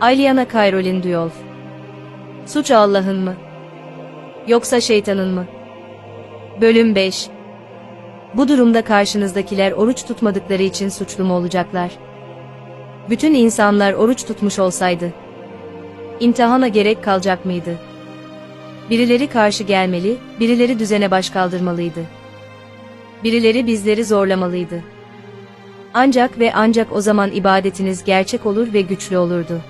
Alyana Kayrolin Duyolf. Suç Allah'ın mı? Yoksa şeytanın mı? Bölüm 5 Bu durumda karşınızdakiler oruç tutmadıkları için suçlu mu olacaklar? Bütün insanlar oruç tutmuş olsaydı, imtihana gerek kalacak mıydı? Birileri karşı gelmeli, birileri düzene baş kaldırmalıydı. Birileri bizleri zorlamalıydı. Ancak ve ancak o zaman ibadetiniz gerçek olur ve güçlü olurdu.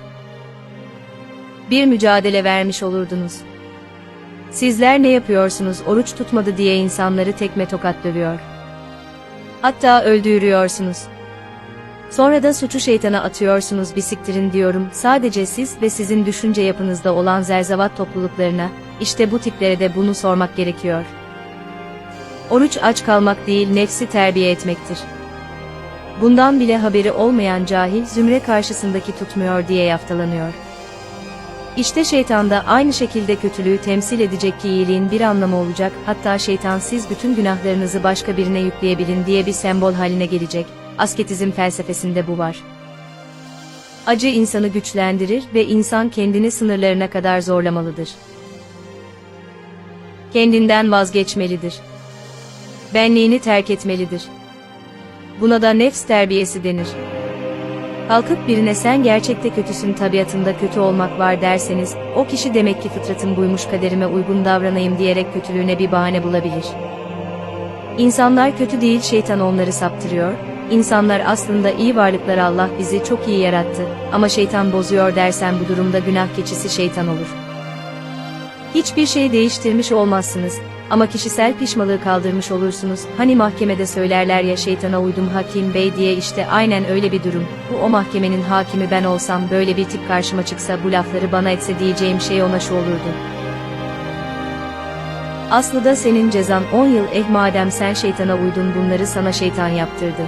Bir mücadele vermiş olurdunuz. Sizler ne yapıyorsunuz oruç tutmadı diye insanları tekme tokat dövüyor. Hatta öldürüyorsunuz. Sonra da suçu şeytana atıyorsunuz bisiktirin diyorum sadece siz ve sizin düşünce yapınızda olan zerzavat topluluklarına, işte bu tiplere de bunu sormak gerekiyor. Oruç aç kalmak değil nefsi terbiye etmektir. Bundan bile haberi olmayan cahil zümre karşısındaki tutmuyor diye yaftalanıyor. İşte şeytan da aynı şekilde kötülüğü temsil edecek ki iyiliğin bir anlamı olacak, hatta şeytan siz bütün günahlarınızı başka birine yükleyebilin diye bir sembol haline gelecek. Asketizm felsefesinde bu var. Acı insanı güçlendirir ve insan kendini sınırlarına kadar zorlamalıdır. Kendinden vazgeçmelidir. Benliğini terk etmelidir. Buna da nefs terbiyesi denir. Kalkıp birine sen gerçekte kötüsün tabiatında kötü olmak var derseniz, o kişi demek ki fıtratım buymuş kaderime uygun davranayım diyerek kötülüğüne bir bahane bulabilir. İnsanlar kötü değil şeytan onları saptırıyor, İnsanlar aslında iyi varlıklar Allah bizi çok iyi yarattı ama şeytan bozuyor dersen bu durumda günah keçisi şeytan olur. Hiçbir şey değiştirmiş olmazsınız ama kişisel pişmalığı kaldırmış olursunuz. Hani mahkemede söylerler ya şeytana uydum hakim bey diye işte aynen öyle bir durum. Bu o mahkemenin hakimi ben olsam böyle bir tip karşıma çıksa bu lafları bana etse diyeceğim şey ona şu olurdu. Aslında senin cezan 10 yıl eh madem sen şeytana uydun bunları sana şeytan yaptırdı.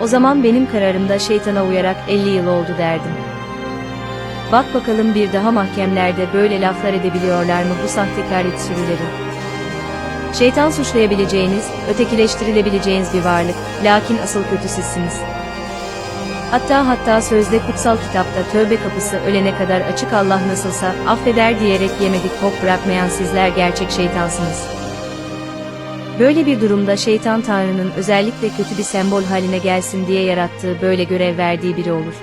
O zaman benim kararımda şeytana uyarak 50 yıl oldu derdim. Bak bakalım bir daha mahkemlerde böyle laflar edebiliyorlar mı bu sahtekarit sürüleri? Şeytan suçlayabileceğiniz, ötekileştirilebileceğiniz bir varlık, lakin asıl kötü sizsiniz. Hatta hatta sözde kutsal kitapta tövbe kapısı ölene kadar açık Allah nasılsa affeder diyerek yemedik hop bırakmayan sizler gerçek şeytansınız. Böyle bir durumda şeytan Tanrı'nın özellikle kötü bir sembol haline gelsin diye yarattığı böyle görev verdiği biri olur.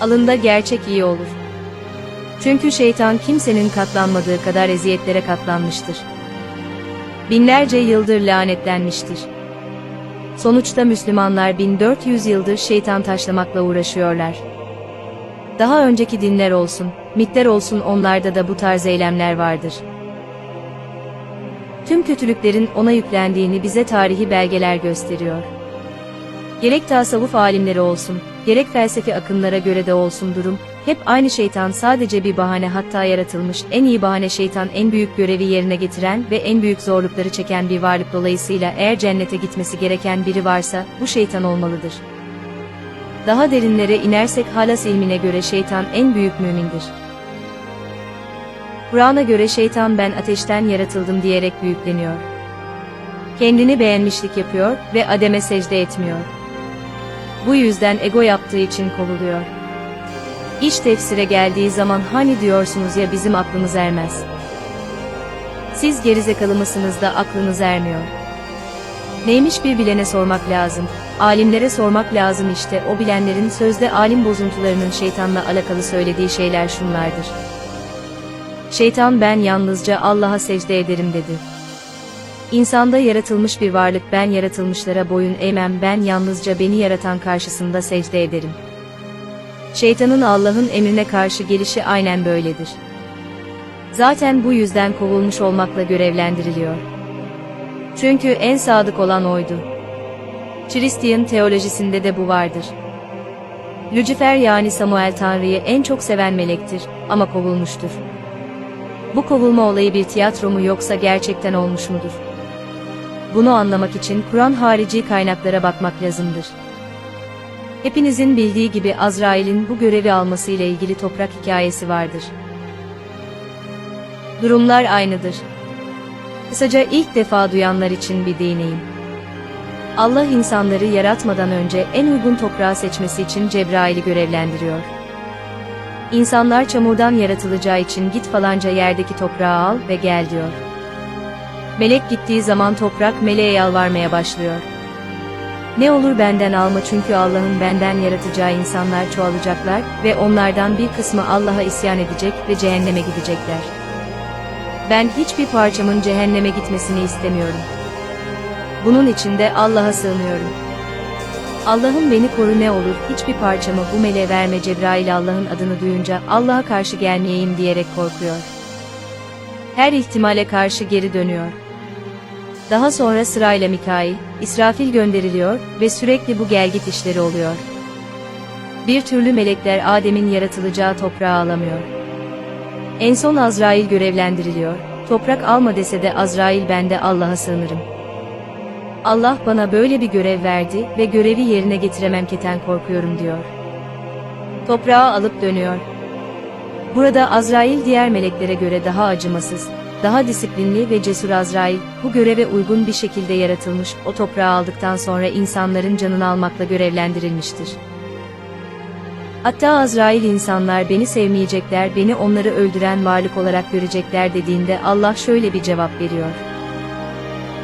Alında gerçek iyi olur. Çünkü şeytan kimsenin katlanmadığı kadar eziyetlere katlanmıştır. Binlerce yıldır lanetlenmiştir. Sonuçta Müslümanlar 1400 yıldır şeytan taşlamakla uğraşıyorlar. Daha önceki dinler olsun, mitler olsun onlarda da bu tarz eylemler vardır. Tüm kötülüklerin ona yüklendiğini bize tarihi belgeler gösteriyor. Gerek tasavvuf alimleri olsun, gerek felsefi akımlara göre de olsun durum, hep aynı şeytan sadece bir bahane hatta yaratılmış en iyi bahane şeytan en büyük görevi yerine getiren ve en büyük zorlukları çeken bir varlık dolayısıyla eğer cennete gitmesi gereken biri varsa bu şeytan olmalıdır. Daha derinlere inersek halas ilmine göre şeytan en büyük mümindir. Kur'an'a göre şeytan ben ateşten yaratıldım diyerek büyükleniyor. Kendini beğenmişlik yapıyor ve Adem'e secde etmiyor. Bu yüzden ego yaptığı için kovuluyor. İş tefsire geldiği zaman hani diyorsunuz ya bizim aklımız ermez. Siz gerizekalı mısınız da aklınız ermiyor. Neymiş bir bilene sormak lazım, alimlere sormak lazım işte o bilenlerin sözde alim bozuntularının şeytanla alakalı söylediği şeyler şunlardır. Şeytan ben yalnızca Allah'a secde ederim dedi. İnsanda yaratılmış bir varlık ben yaratılmışlara boyun eğmem ben yalnızca beni yaratan karşısında secde ederim. Şeytanın Allah'ın emrine karşı gelişi aynen böyledir. Zaten bu yüzden kovulmuş olmakla görevlendiriliyor. Çünkü en sadık olan oydu. Hristiyan teolojisinde de bu vardır. Lucifer yani Samuel Tanrı'yı en çok seven melektir ama kovulmuştur. Bu kovulma olayı bir tiyatro mu yoksa gerçekten olmuş mudur? Bunu anlamak için Kur'an harici kaynaklara bakmak lazımdır. Hepinizin bildiği gibi Azrail'in bu görevi alması ile ilgili toprak hikayesi vardır. Durumlar aynıdır. Kısaca ilk defa duyanlar için bir değineyim. Allah insanları yaratmadan önce en uygun toprağı seçmesi için Cebrail'i görevlendiriyor. İnsanlar çamurdan yaratılacağı için git falanca yerdeki toprağı al ve gel diyor. Melek gittiği zaman toprak meleğe yalvarmaya başlıyor. Ne olur benden alma çünkü Allah'ın benden yaratacağı insanlar çoğalacaklar ve onlardan bir kısmı Allah'a isyan edecek ve cehenneme gidecekler. Ben hiçbir parçamın cehenneme gitmesini istemiyorum. Bunun için de Allah'a sığınıyorum. Allah'ım beni koru ne olur hiçbir parçamı bu meleğe verme Cebrail Allah'ın adını duyunca Allah'a karşı gelmeyeyim diyerek korkuyor. Her ihtimale karşı geri dönüyor. Daha sonra sırayla Mikail, İsrafil gönderiliyor ve sürekli bu gelgit işleri oluyor. Bir türlü melekler Adem'in yaratılacağı toprağı alamıyor. En son Azrail görevlendiriliyor. Toprak alma dese de Azrail ben de Allah'a sığınırım. Allah bana böyle bir görev verdi ve görevi yerine getirememketen korkuyorum diyor. Toprağı alıp dönüyor. Burada Azrail diğer meleklere göre daha acımasız, daha disiplinli ve cesur Azrail, bu göreve uygun bir şekilde yaratılmış, o toprağı aldıktan sonra insanların canını almakla görevlendirilmiştir. Hatta Azrail insanlar beni sevmeyecekler, beni onları öldüren varlık olarak görecekler dediğinde Allah şöyle bir cevap veriyor.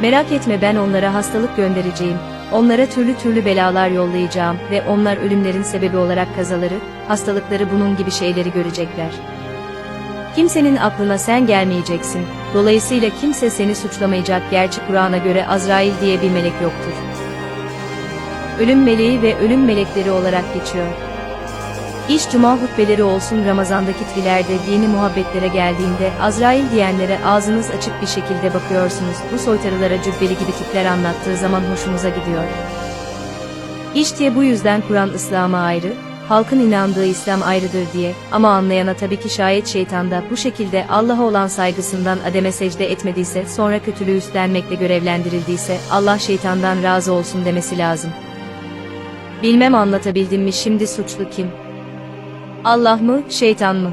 Merak etme ben onlara hastalık göndereceğim, onlara türlü türlü belalar yollayacağım ve onlar ölümlerin sebebi olarak kazaları, hastalıkları bunun gibi şeyleri görecekler. Kimsenin aklına sen gelmeyeceksin, dolayısıyla kimse seni suçlamayacak gerçi Kur'an'a göre Azrail diye bir melek yoktur. Ölüm meleği ve ölüm melekleri olarak geçiyor. İş cuma hutbeleri olsun Ramazan'daki tvilerde dini muhabbetlere geldiğinde Azrail diyenlere ağzınız açık bir şekilde bakıyorsunuz. Bu soytarılara cübbeli gibi tipler anlattığı zaman hoşunuza gidiyor. İşte bu yüzden Kur'an İslam'a ayrı, halkın inandığı İslam ayrıdır diye ama anlayana tabii ki şayet şeytan da bu şekilde Allah'a olan saygısından ademe secde etmediyse sonra kötülüğü üstlenmekle görevlendirildiyse Allah şeytandan razı olsun demesi lazım. Bilmem anlatabildim mi şimdi suçlu kim? Allah mı, şeytan mı?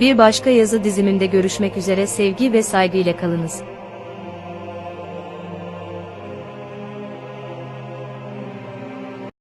Bir başka yazı diziminde görüşmek üzere sevgi ve saygıyla kalınız.